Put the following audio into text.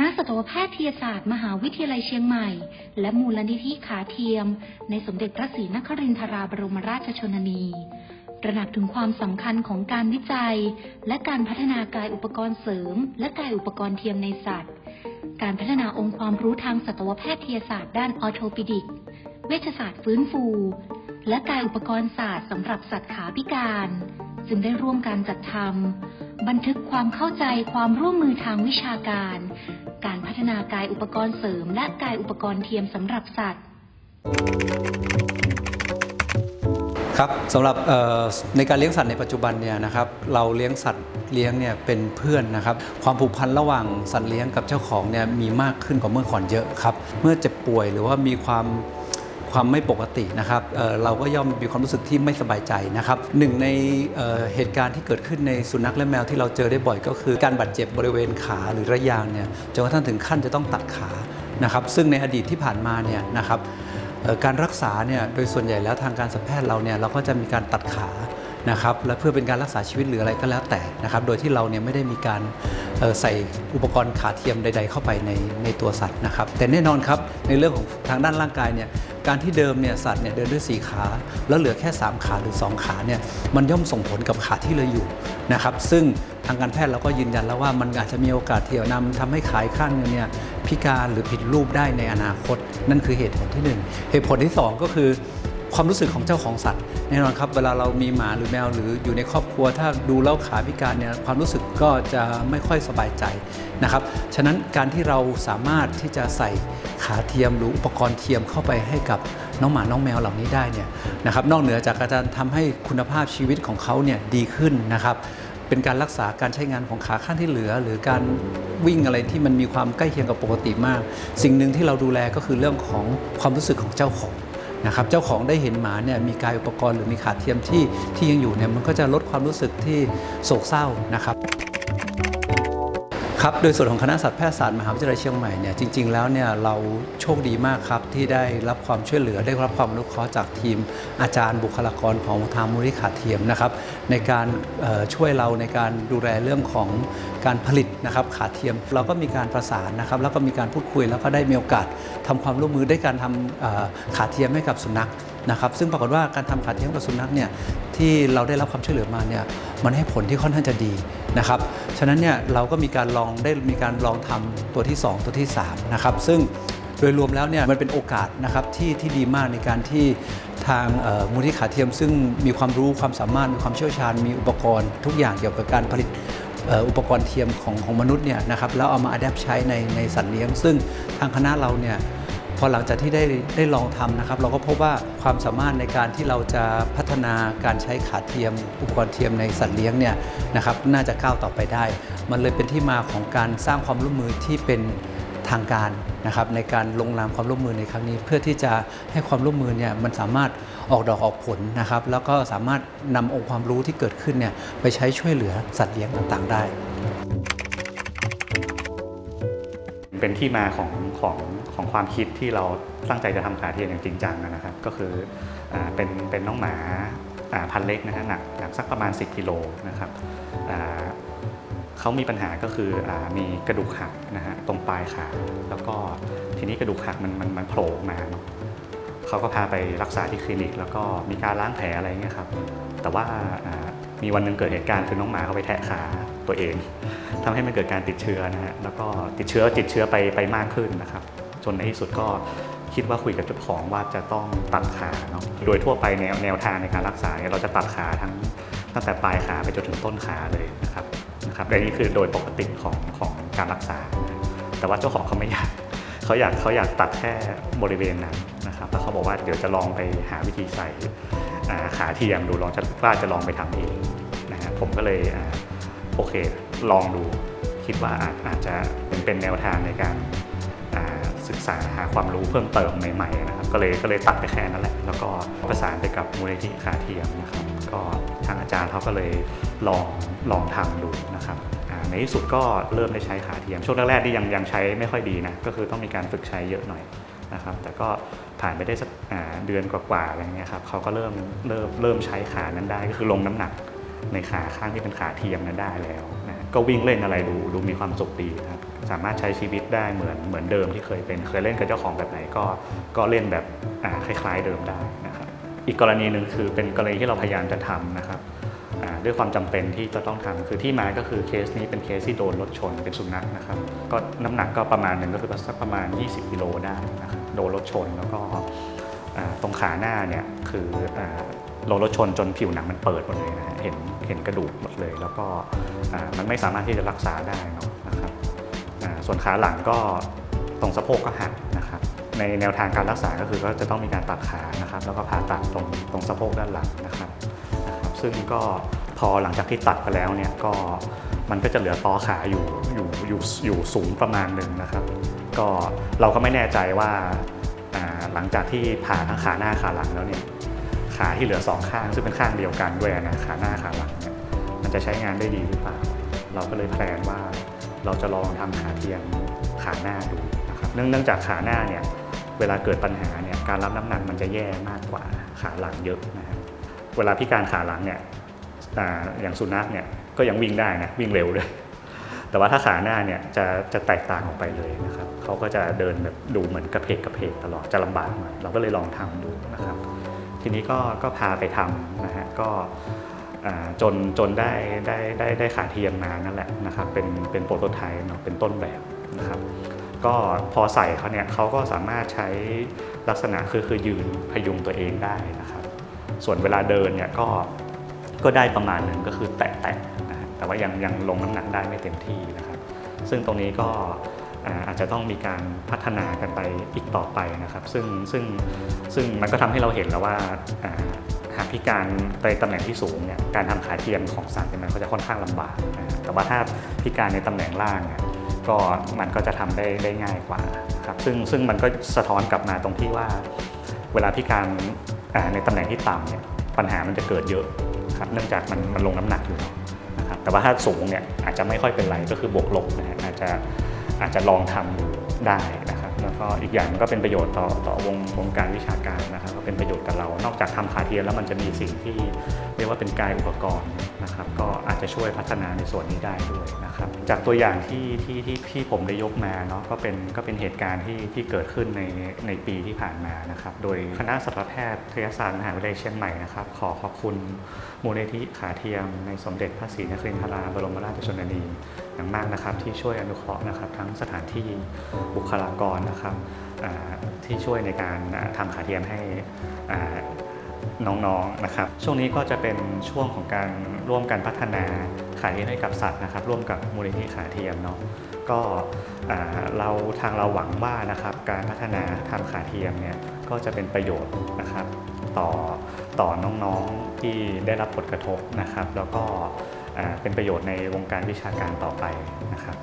ณะสัตวแพทยศาสตร์ มหาวิทยาลัยเชียงใหม่ และมูลนิธิขาเทียม ในสมเด็จพระศรีนครินทราบรมราชชนนีตระหนักถึงความสำคัญของการวิจัย และการพัฒนากายอุปกรณ์เสริม และกายอุปกรณ์เทียมในสัตว์ การพัฒนาองค์ความรู้ทางสัตวแพทยศาสตร์ด้านออโทปิดิก เวชศาสตร์ฟื้นฟู และกายอุปกรณ์ศาสตร์สำหรับสัตว์ขาพิการ จึงได้ร่วมการจัดทำบันทึกความเข้าใจความร่วมมือทางวิชาการ การพัฒนากายอุปกรณ์เสริม และกายอุปกรณ์เทียมสำหรับสัตว์ ครับสำหรับในการเลี้ยงสัตว์ในปัจจุบันเนี่ยนะครับเราเลี้ยงสัตว์เลี้ยงเนี่ยเป็นเพื่อนนะครับความผูกพันระหว่างสัตว์เลี้ยงกับเจ้าของเนี่ยมีมากขึ้นกว่าเมื่อก่อนเยอะครับเมื่อเจ็บป่วยหรือว่ามีความ ความไม่ปกตินะครับเเราก็ย่อมมีความรู้สึกที่ไม่สบายใจนะครับหนึ่งในเเหตุการณ์ที่เกิดขึ้นในสุนัขและแมวที่เราเจอได้บ่อยก็คือ การบาดเจ็บบริเวณขาหรือระยางเนี่ยจนกระทั่งถึงขั้นจะต้องตัดขานะครับ ซึ่งในอดีตที่ผ่านมาเนี่ยนะครับการรักษาเนี่ยโดยส่วนใหญ่แล้วทางการสัตวแพทย์เราเนี่ยเราก็จะมีการตัดขานะครับและเพื่อเป็นการรักษาชีวิตหรืออะไรก็แล้วแต่นะครับ โดยที่เราเนี่ยไม่ได้มีการใส่อุปกรณ์ขาเทียมใด ๆ เข้าไปในในตัวสัตว์นะครับ แต่แน่นอนครับในเรื่องของทางด้านร่างกายเนี่ย การที่เดิมเนี่ยสัตว์เนี่ยเดินด้วยสีขา แล้วเหลือแค่ 3 ขาหรือ 2 ขาเนี่ยมันย่อมส่งผลกับขาที่เหลืออยู่นะครับซึ่งทางการแพทย์เราก็ยืนยันแล้วว่ามันอาจจะมีโอกาสเที่ยวนำทำให้ขายข้างนึงเนี่ยพิการหรือผิดรูปได้ในอนาคต นั่นคือเหตุผลที่หนึ่งเหตุผลที่สองก็คือ ความรู้สึกของเจ้าของสัตว์แน่นอนครับเวลาเรามีหมาหรือแมวหรืออยู่ในครอบครัว ถ้าดูแล้วขาพิการเนี่ยความรู้สึกก็จะไม่ค่อยสบายใจนะครับฉะนั้นการที่เราสามารถที่จะใส่ขาเทียมหรืออุปกรณ์เทียมเข้าไปให้กับน้องหมาน้องแมวเหล่านี้ได้เนี่ยนะครับนอกเหนือจากการทำให้คุณภาพชีวิตของเขาเนี่ยดีขึ้นนะครับเป็นการรักษาการใช้งานของขาข้างที่เหลือ หรือการวิ่งอะไรที่มันมีความใกล้เคียงกับปกติมาก สิ่งหนึ่งที่เราดูแลก็คือเรื่องของความรู้สึกของเจ้าของ นะครับเจ้าของได้เห็นหมาเนี่ยมีกายอุปกรณ์หรือมีขาเทียมที่ที่ยังอยู่เนี่ยมันก็จะลดความรู้สึกที่โศกเศร้านะครับ ครับโดยส่วนของคณะสัตวแพทยศาสตร์มหาวิทยาลัยเชียงใหม่เนี่ยจริง ๆ แล้วเนี่ยเราโชคดีมากครับที่ได้รับความช่วยเหลือได้รับความอนุเคราะห์จากทีมอาจารย์บุคลากรของทางมูลนิธิขาเทียมนะครับในการช่วยเราในการดูแลเรื่องของการผลิตนะครับขาเทียม เราก็มีการประสานนะครับแล้วก็มีการพูดคุยแล้วก็ได้มีโอกาสทำความร่วมมือด้วยการทำเอ่อขาเทียมให้กับสุนัขนะครับซึ่งปรากฏว่าการทำขาเทียมกับสุนัขเนี่ยที่เราได้รับความช่วยเหลือมาเนี่ยมันให้ผลที่ค่อนข้างจะดี นะครับ ฉะนั้นเนี่ยเราก็มีการลองได้มีการลองทำตัวที่ 2 ตัวที่3นะครับซึ่งโดยรวมแล้วเนี่ยมันเป็นโอกาสนะครับที่ที่ดีมากในการที่ทางมูลที่ขาเทียม ซึ่งมีความรู้ความสามารถมีความเชี่ยวชาญ มีอุปกรณ์ ทุกอย่างเกี่ยวกับการผลิตอุปกรณ์เทียมของของมนุษย์เนี่ยนะครับแล้วเอามาอัดแอปใช้ในในสัตว์เลี้ยง ซึ่งทางคณะเราเนี่ย พอหลังจากที่ได้ได้ลองทำนะครับ เราก็พบว่าความสามารถในการที่เราจะพัฒนาการใช้ขาเทียม อุปกรณ์เทียมในสัตว์เลี้ยงเนี่ยนะครับน่าจะก้าวต่อไปได้ มันเลยเป็นที่มาของการสร้างความร่วมมือที่เป็นทางการนะครับในการลงนามความร่วมมือในครั้งนี้ เพื่อที่จะให้ความร่วมมือเนี่ยมันสามารถออกดอกออกผลนะครับ แล้วก็สามารถนำองค์ความรู้ที่เกิดขึ้นเนี่ยไปใช้ช่วยเหลือสัตว์เลี้ยงต่างๆได้ เป็นที่มาของของของความคิดที่เราตั้งใจจะทำขาเทียมอย่างจริงจังนะครับ ก็คืออเป็นเป็นน้องหมาพันเล็กนะฮะหนักหนักสักประมาณ 10กิโลนะครับเขามีปัญหาก็คืออมีกระดูกหักนะฮะตรงปลายขาแล้วก็ทีนี้กระดูกหักมันมันมันโผล่ออกมาเนาะเขาก็พาไปรักษาที่คลินิก แล้วก็มีการล้างแผลอะไรเงี้ยครับแต่ว่าอ่า มีวันหนึ่งเกิดเหตุการณ์คือน้องหมาเขาไปแทะขาตัวเองทำให้มันเกิดการติดเชื้อนะฮะแล้วก็ติดเชื้อติดเชื้อไปไปมากขึ้นนะครับ จนในที่สุดก็คิดว่าคุยกับเจ้าของว่าจะต้องตัดขาเนาะโดยทั่วไปแนวแนวทางในการรักษาเนี่ยเราจะตัดขาทั้งตั้งแต่ปลายขาไปจนถึงต้นขาเลยนะครับนะครับและนี่คือโดยปกติของของการรักษา แต่ว่าเจ้าของเขาไม่อยากเขาอยากเขาอยากตัดแค่บริเวณนั้น นะครับแล้วเขาบอกว่าเดี๋ยวจะลองไปหาวิธีใส่ขาเทียมดูลองจะกล้าจะลองไปทำเองนะฮะผมก็เลยอโอเคลองดูคิดว่าอาจจะเป็นเป็นแนวทางในการศึกษาหาความรู้เพิ่มเติมใหม่ๆนะครับก็เลยก็เลยตัดไปแค่นั้นแหละ แล้วก็ประสานไปกับมูลนิธิขาเทียมนะครับก็ทางอาจารย์เขาก็เลยลองลองทำดูนะครับในที่สุดก็เริ่มได้ใช้ขาเทียมช่วงแรกๆที่ยังยังใช้ไม่ค่อยดีนะก็คือต้องมีการฝึกใช้เยอะหน่อย นะครับแต่ก็ผ่านไปได้สักเดือนกว่าๆอะไรเงี้ยครับเขาก็เริ่มเริ่มเริ่มใช้ขานั้นได้ก็คือลงน้ำหนักในขาข้างที่เป็นขาเทียมนั้นได้แล้วนะก็วิ่งเล่นอะไรดูดูมีความสุขดีนะครับสามารถใช้ชีวิตได้เหมือนเหมือนเดิมที่เคยเป็นเคยเล่นกับเจ้าของแบบไหนก็ก็เล่นแบบคล้าย ๆเดิมได้นะครับอีกกรณีหนึ่งคือเป็นกรณีที่เราพยายามจะทำนะครับ ด้วยความจำเป็นที่จะต้องทำคือที่มาก็คือเคสนี้เป็นเคสที่โดนรถชนเป็นสุนัขนะครับ ก็น้ำหนักก็ประมาณหนึ่งก็คือสักประมาณ 20กิโลได้นะครับโดนรถชนแล้วก็ตรงขาหน้าเนี่ยคือโดนรถชนจนผิวหนังมันเปิดหมดเลยนะเห็นเห็นกระดูกหมดเลย แล้วก็มันไม่สามารถที่จะรักษาได้นะครับส่วนขาหลังก็ตรงสะโพกก็หักนะครับในแนวทางการรักษาก็คือก็จะต้องมีการตัดขานะครับ แล้วก็ผ่าตัดตรงตรงสะโพกด้านหลังนะครับนะครับ ซึ่งก็ พอหลังจากที่ตัดไปแล้วเนี่ยก็มันก็จะเหลือตอขาอยู่อยู่อยู่อยู่สูงประมาณหนึ่งนะครับ ก็เราก็ไม่แน่ใจว่าหลังจากที่ผ่าทั้งขาหน้าขาหลังแล้วเนี่ยขาที่เหลือสองข้างซึ่งเป็นข้างเดียวกันด้วยนะขาหน้าขาหลังเนี่ยมันจะใช้งานได้ดีหรือเปล่า เราก็เลยแพลนว่าเราจะลองทำขาเทียมขาหน้าดูนะครับเนื่องจากขาหน้าเนี่ยเวลาเกิดปัญหาเนี่ยการรับน้ำหนักมันจะแย่มากกว่าขาหลังเยอะนะฮะเวลาพิการขาหลังเนี่ย อ่าอย่างสุนัขเนี่ยก็ยังวิ่งได้นะวิ่งเร็วด้วยแต่ว่าถ้าขาหน้าเนี่ยจะจะแตกต่างออกไปเลยนะครับเขาก็จะเดินแบบดูเหมือนกระเพกกระเพกตลอดจะลำบากหน่อยเราก็เลยลองทำดูนะครับ ทีนี้ก็ก็พาไปทำนะฮะก็จนจนได้ได้ได้ได้ขาเทียมมานั่นแหละนะครับเป็นเป็นโปรโตไทป์เนาะเป็นต้นแบบนะครับก็พอใส่เขาเนี่ยเขาก็สามารถใช้ลักษณะคือคือยืนพยุงตัวเองได้นะครับ ส่วนเวลาเดินเนี่ยก็ ก็ได้ประมาณหนึ่งก็คือแตะๆนะแต่ว่ายังยังลงน้ำหนักได้ไม่เต็มที่นะครับ ซึ่งตรงนี้ก็อาจจะต้องมีการพัฒนากันไปอีกต่อไปนะครับ ซึ่งซึ่งซึ่งมันก็ทำให้เราเห็นแล้วว่าหากพิการในตำแหน่งที่สูงเนี่ยการทำขาเทียมของสัตว์เนี่ยมันก็จะค่อนข้างลำบากนะแต่ว่าถ้าพิการในตำแหน่งล่างเนี่ยก็มันก็จะทำได้ได้ง่ายกว่าครับซึ่งซึ่งมันก็สะท้อนกลับมาตรงที่ว่า เวลาพิการในตำแหน่งที่ต่ำเนี่ยปัญหามันจะเกิดเยอะ ครับเนื่องจากมันมันลงน้ำหนักอยู่นะครับแต่ว่าถ้าสูงเนี่ยอาจจะไม่ค่อยเป็นไรก็คือบวกลบนะฮะอาจจะอาจจะลองทำดูได้นะครับแล้วก็อีกอย่างมันก็เป็นประโยชน์ต่อต่อวงวงการวิชาการนะครับก็เป็นประโยชน์กับเรา นอกจากทำขาเทียมแล้วมันจะมีสิ่งที่เรียกว่าเป็นกายอุปกรณ์ นะครับก็อาจจะช่วยพัฒนาในส่วนนี้ได้ด้วยนะครับจากตัวอย่างที่ที่ที่ที่ผมได้ยกมาเนาะก็เป็นก็เป็นเหตุการณ์ที่ที่เกิดขึ้นในในปีที่ผ่านมานะครับโดยคณะสัตวแพทยศาสตร์มหาวิทยาลัยเชียงใหม่นะครับขอขอบคุณมูลนิธิขาเทียมในสมเด็จพระศรีนครินทราบรมราชชนนีอย่างมากนะครับที่ช่วยอนุเคราะห์นะครับทั้งสถานที่บุคลากรนะครับที่ช่วยในการอ่าทำขาเทียมให้อ่า น้องๆนะครับ ช่วงนี้ก็จะเป็นช่วงของการร่วมกันพัฒนาขาเทียมให้กับสัตว์นะครับ ร่วมกับมูลนิธิขาเทียมเนาะก็เราทางเราหวังว่านะครับ การพัฒนาทำขาเทียมเนี่ยก็จะเป็นประโยชน์นะครับ ต่อต่อน้องๆที่ได้รับผลกระทบนะครับ แล้วก็เป็นประโยชน์ในวงการวิชาการต่อไปนะครับ